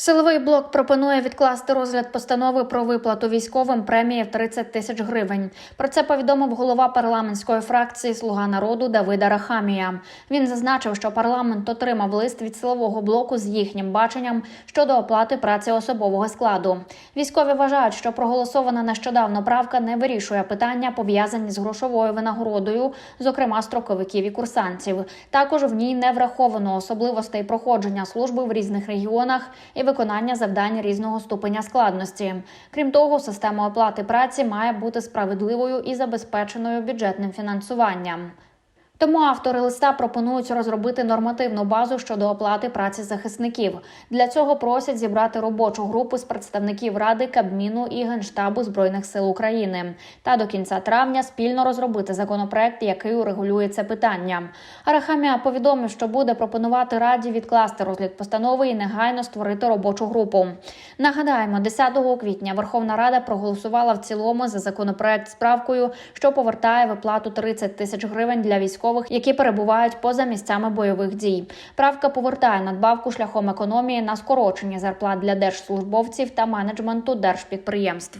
Силовий блок пропонує відкласти розгляд постанови про виплату військовим премії в 30 тисяч гривень. Про це повідомив голова парламентської фракції Слуга народу Давида Рахамія. Він зазначив, що парламент отримав лист від силового блоку з їхнім баченням щодо оплати праці особового складу. Військові вважають, що проголосована нещодавно правка не вирішує питання, пов'язані з грошовою винагородою, зокрема строковиків і курсантів. Також в ній не враховано особливостей проходження служби в різних регіонах і виконання завдань різного ступеня складності. Крім того, система оплати праці має бути справедливою і забезпеченою бюджетним фінансуванням. Тому автори листа пропонують розробити нормативну базу щодо оплати праці захисників. Для цього просять зібрати робочу групу з представників Ради, Кабміну і Генштабу збройних сил України та до кінця травня спільно розробити законопроект, який урегулює це питання. Арахамія повідомив, що буде пропонувати раді відкласти розгляд постанови і негайно створити робочу групу. Нагадаємо, 10 квітня Верховна Рада проголосувала в цілому за законопроект з правкою, що повертає виплату 30 тисяч гривень для військових, які перебувають поза місцями бойових дій. Правка повертає надбавку шляхом економії на скорочення зарплат для держслужбовців та менеджменту держпідприємств.